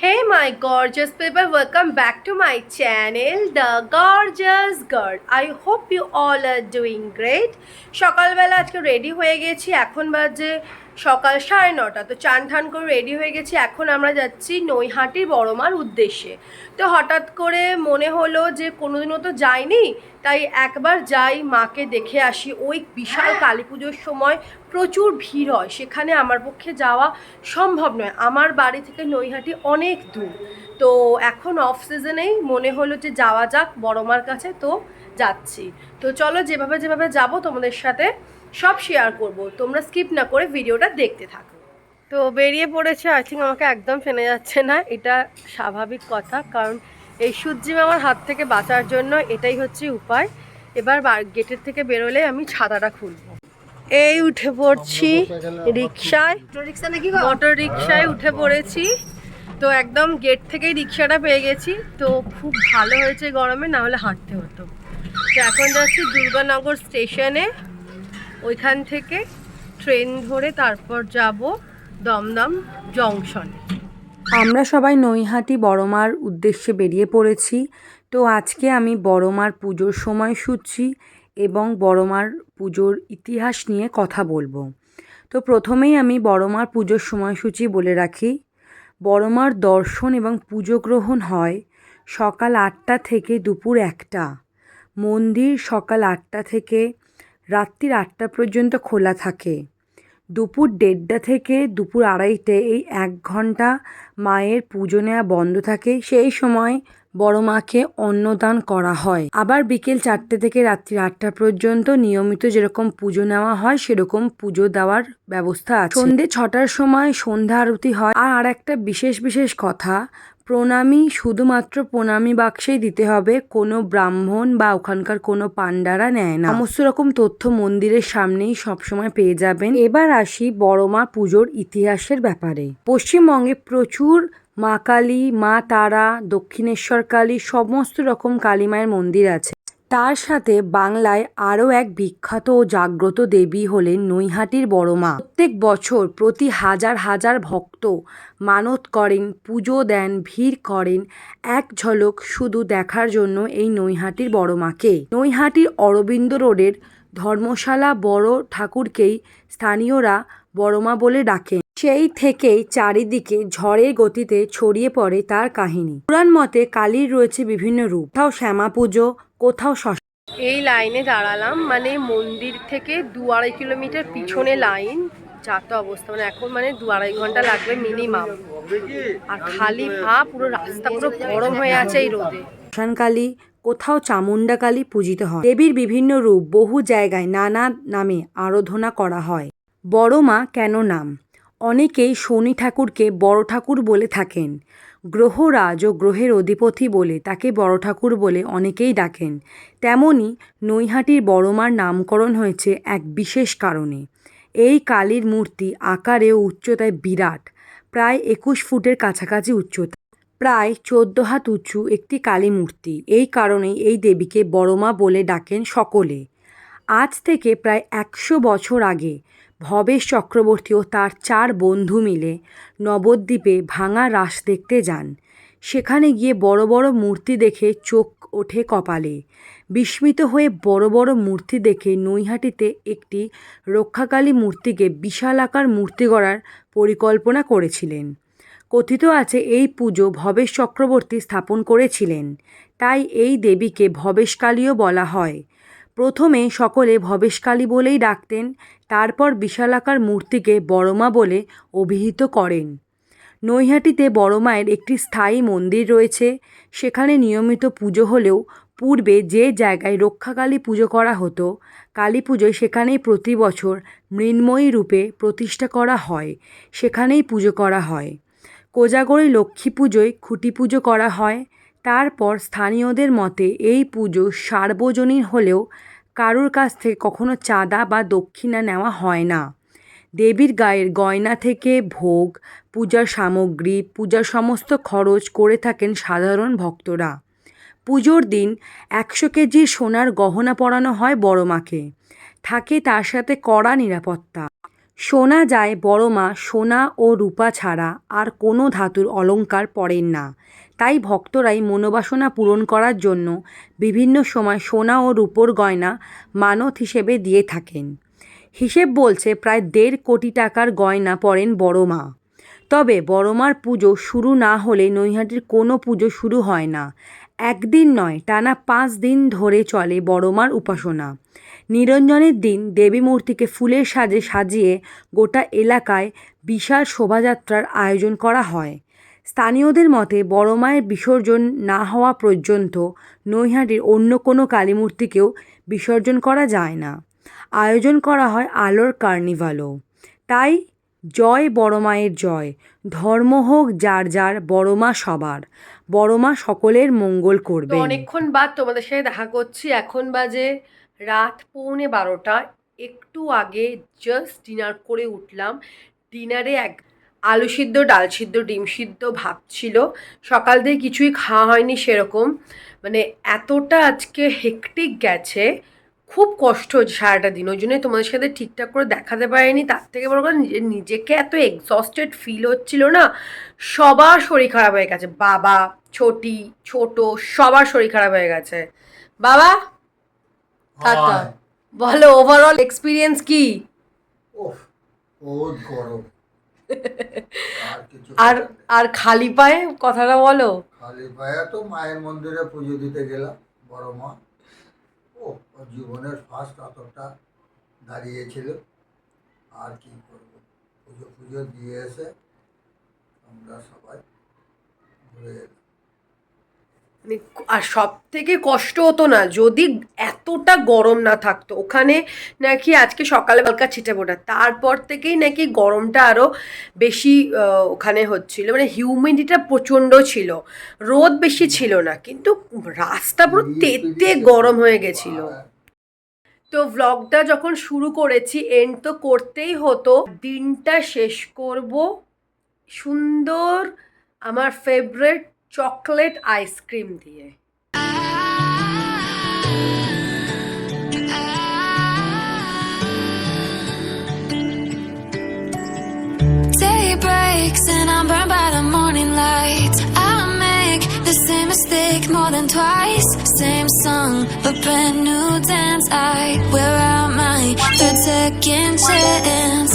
Hey my gorgeous people, welcome back to my channel, The Gorgeous Girl. I hope you all are doing great. সকালবেলা আজকে ready হয়ে গেছি এখন বাজে সকাল সাড়ে নটা। তো চান ঠান করে রেডি হয়ে গেছি। এখন আমরা যাচ্ছি নৈহাটির বড়মার উদ্দেশ্যে। তো হঠাৎ করে মনে হলো যে কোনোদিনও তো যাইনি তাই একবার যাই মাকে দেখে আসি। ওই বিশাল কালী পুজোর সময় প্রচুর ভিড় হয়। সেখানে আমার পক্ষে যাওয়া সম্ভব নয়। আমার বাড়ি থেকে নৈহাটি অনেক দূর। তো এখন অফ সিজনেই মনে হলো যে যাওয়া যাক বড়মার কাছে। তো যাচ্ছি। তো চলো যেভাবে যেভাবে যাব তোমাদের সাথে সব শেয়ার করব। তোমরা স্কিপ না করে ভিডিওটা দেখতে থাকো। তো বেরিয়ে পড়েছে আই থিঙ্ক আমাকে একদম ফেনে যাচ্ছে না। এটা স্বাভাবিক কথা, কারণ এই সূর্যি আমার হাত থেকে বাঁচার জন্য এটাই হচ্ছে উপায়। এবার গেটের থেকে বেরোলে আমি ছাতাটা খুলবো। এই উঠে পড়ছি রিক্সায় মোটর রিক্সায় উঠে পড়েছি। তো একদম গেট থেকেই রিক্সাটা পেয়ে গেছি। তো খুব ভালো হয়েছে গরমে, না হলে হাঁটতে হতো। তো এখন যাচ্ছি দুর্গানগর স্টেশনে। ওইখান থেকে ট্রেন ধরে তারপর যাব দমদম জংশনে। আমরা সবাই নৈহাটি বড়মার উদ্দেশ্যে বেরিয়ে পড়েছি। তো আজকে আমি বড়মার পুজোর সময় শুচ্ছি এবং বড়মার পুজোর ইতিহাস নিয়ে কথা বলব। তো প্রথমেই আমি বড়মার পুজোর সময়সূচি বলে রাখি। বড়মার দর্শন এবং পুজো গ্রহণ হয় সকাল আটটা থেকে দুপুর একটা। মন্দির সকাল আটটা থেকে রাত্রির আটটা পর্যন্ত খোলা থাকে। দুপুর দেড়টা থেকে দুপুর আড়াইটে এই এক ঘণ্টা মায়ের পুজো নেওয়া বন্ধ থাকে। সেই সময় বড় মাকে অন্নদান করা হয়। আবার বিকেল চারটে থেকে রাত্রি আটটা পর্যন্ত নিয়মিত যেরকম পুজো নেওয়া হয়, সেরকম পুজো দেওয়ার ব্যবস্থা আছে। সন্ধে ছটার সময় সন্ধ্যা আরতি হয়। আর আর একটা বিশেষ বিশেষ কথা প্রণামী, শুধুমাত্র প্রণামী বাক্সেই দিতে হবে, কোনো ব্রাহ্মণ বা ওখানকার কোনো পান্ডারা নেয় না। সমস্ত রকম তথ্য মন্দিরের সামনেই সবসময় পেয়ে যাবেন। এবার আসি বড়মা পুজোর ইতিহাসের ব্যাপারে। পশ্চিমবঙ্গে প্রচুর মা কালী, মা তারা, দক্ষিণেশ্বর কালী, সমস্ত রকম কালী মায়ের মন্দির আছে। তার সাথে বাংলায় আরও এক বিখ্যাত ও জাগ্রত দেবী হলেন নৈহাটির বড় মা। প্রত্যেক বছর প্রতি হাজার হাজার ভক্ত মানত করেন, পুজো দেন, ভিড় করেন, এক ঝলক শুধু দেখার জন্য এই নৈহাটির বড় মাকে। নৈহাটির অরবিন্দ রোডের ধর্মশালা বড় ঠাকুরকেই স্থানীয়রা বড়মা বলে ডাকেন। সেই থেকেই চারিদিকে ঝড়ের গতিতে ছড়িয়ে পড়ে তার কাহিনী। পুরাণ মতে কালীর রয়েছে বিভিন্ন রূপ। কোথাও শ্যামা পুজো কোথাও এই লাইনে দাঁড়ালাম মানে মন্দির থেকে দু আড়াই কিলোমিটার পিছনে লাইন যাতে অবস্থা। মানে এখন মানে দু আড়াই ঘণ্টা লাগবে মিনিমাম আর খালি ভা পুরো রাস্তা পুরো গরম হয়ে আছে এই রোদে। কালী কোথাও চামুন্ডা কালী পূজিত হয়। দেবীর বিভিন্ন রূপ বহু জায়গায় নানা নামে আরাধনা করা হয়। বড় মা কেন নাম? অনেকেই শনি ঠাকুরকে বড় ঠাকুর বলে থাকেন। গ্রহরাজ ও গ্রহের অধিপতি বলে তাকে বড় ঠাকুর বলে অনেকেই ডাকেন। তেমনি নৈহাটির বড়মার নামকরণ হয়েছে এক বিশেষ কারণে। এই কালীর মূর্তি আকারে ও উচ্চতায় বিরাট, প্রায় একুশ ফুটের কাছাকাছি উচ্চতা। প্রায় চোদ্দ হাত উঁচু একটি কালী মূর্তি। এই কারণেই এই দেবীকে বড়মা বলে ডাকেন সকলে। আজ থেকে প্রায় একশো বছর আগে ভবেশ চক্রবর্তী ও তার চার বন্ধু মিলে নবদ্বীপে ভাঙা রাস দেখতে যান। সেখানে গিয়ে বড় বড় মূর্তি দেখে চোখ ওঠে কপালে। বিস্মিত হয়ে বড় বড় মূর্তি দেখে নৈহাটিতে একটি রক্ষাকালী মূর্তিকে বিশাল আকার মূর্তি গড়ার পরিকল্পনা করেছিলেন। কথিত আছে এই পুজো ভবেশ চক্রবর্তী স্থাপন করেছিলেন। তাই এই দেবীকে ভবেশকালীও বলা হয়। প্রথমে সকলে ভবেশকালী বলেই ডাকতেন তারপর বিশালাকার মূর্তিকে বড়মা বলে অভিহিত করেন। নৈহাটিতে বড়মায়ের একটি স্থায়ী মন্দির রয়েছে। সেখানে নিয়মিত পুজো হলেও পূর্বে যে জায়গায় রক্ষাকালী পুজো করা হতো, কালী পুজোয় সেখানেই প্রতি বছর মৃন্ময়ী রূপে প্রতিষ্ঠা করা হয়। সেখানেই পুজো করা হয়। কোজাগরী লক্ষ্মী পুজোয় খুঁটি পুজো করা হয়। তারপর স্থানীয়দের মতে এই পুজো সার্বজনীন হলেও কারোর কাছ থেকে কখনো চাঁদা বা দক্ষিণা নেওয়া হয় না। দেবীর গায়ের গয়না থেকে ভোগ, পূজার সামগ্রী, পূজার সমস্ত খরচ করে থাকেন সাধারণ ভক্তরা। পুজোর দিন একশো কেজি সোনার গহনা পরানো হয় বড় মাকে। থাকে তার সাথে কড়া নিরাপত্তা। শোনা যায় বড় মা সোনা ও রূপা ছাড়া আর কোনো ধাতুর অলংকার পরেন না। তাই ভক্তরাই মনোবাসনা পূরণ করার জন্য বিভিন্ন সময় সোনা ও রূপোর গয়না মানত হিসেবে দিয়ে থাকেন। হিসেব বলছে প্রায় দেড় কোটি টাকার গয়না পরেন বড় মা। তবে বড়মার পুজো শুরু না হলে নৈহাটির কোনো পুজো শুরু হয় না। একদিন নয়, টানা পাঁচ দিন ধরে চলে বড়মার উপাসনা। নিরঞ্জনের দিন দেবী মূর্তিকে ফুলের সাজে সাজিয়ে গোটা এলাকায় বিশাল শোভাযাত্রার আয়োজন করা হয়। স্থানীয়দের মতে বড় মায়ের বিসর্জন না হওয়া পর্যন্ত নৈহাটির অন্য কোনো কালী মূর্তিকেও বিসর্জন করা যায় না। আয়োজন করা হয় আলোর কার্নিভালও। তাই জয় বড় মায়ের জয়, ধর্ম হোক যার যার, বড় মা সবার। বড় মা সকলের মঙ্গল করবে। অনেকক্ষণ বাদ তোমাদের সাথে দেখা করছি। এখন বাজে রাত পৌনে বারোটা। একটু আগে জাস্ট ডিনার করে উঠলাম। ডিনারে এক আলু সিদ্ধ, ডাল সিদ্ধ, ডিম সিদ্ধ ভাত ছিল। সকাল থেকে কিছুই খাওয়া হয়নি সেরকম। মানে এতটা আজকে হেকটিক গেছে। খুব কষ্ট হচ্ছে সারাটা দিন। ওই জন্যই তোমাদের সাথে ঠিকঠাক করে দেখাতে পারিনি। তার থেকে বড় কথা নিজে নিজেকে এত এক্সস্টেড ফিল হচ্ছিল না সবার শরীর খারাপ হয়ে গেছে। বাবা ছোটি ছোট সবার শরীর খারাপ হয়ে গেছে। বাবা বলো ওভারঅল এক্সপিরিয়েন্স কি? আর আর খালি পায়ে কথাটা বলো। খালি পায়ে তো মায়ের মন্দিরে পুজো দিতে গেলাম বড় মা। ও জীবনের ফার্স্ট অতটা দাঁড়িয়েছিল। আর কি করব? পুজো পুজো দিয়ে এসে আমরা সবাই ঘুরে আর সব থেকে কষ্ট হতো না যদি এতটা গরম না থাকতো। ওখানে নাকি আজকে সকালে হালকা ছিটে ফোটা। তারপর থেকেই নাকি গরমটা আরও বেশি ওখানে হচ্ছিল। মানে হিউমিডিটিটা প্রচণ্ড ছিল। রোদ বেশি ছিল না কিন্তু রাস্তা পুরো তেতে গরম হয়ে গেছিল। তো ভ্লগটা যখন শুরু করেছি এন্ড তো করতেই হতো। দিনটা শেষ করব। সুন্দর আমার ফেভারিট চকলেট আইসক্রিম দিয়ে Day breaks and I'm burned by the morning light. I make the same mistake more than twice. Same song, but brand new dance. I wear out my third second chance.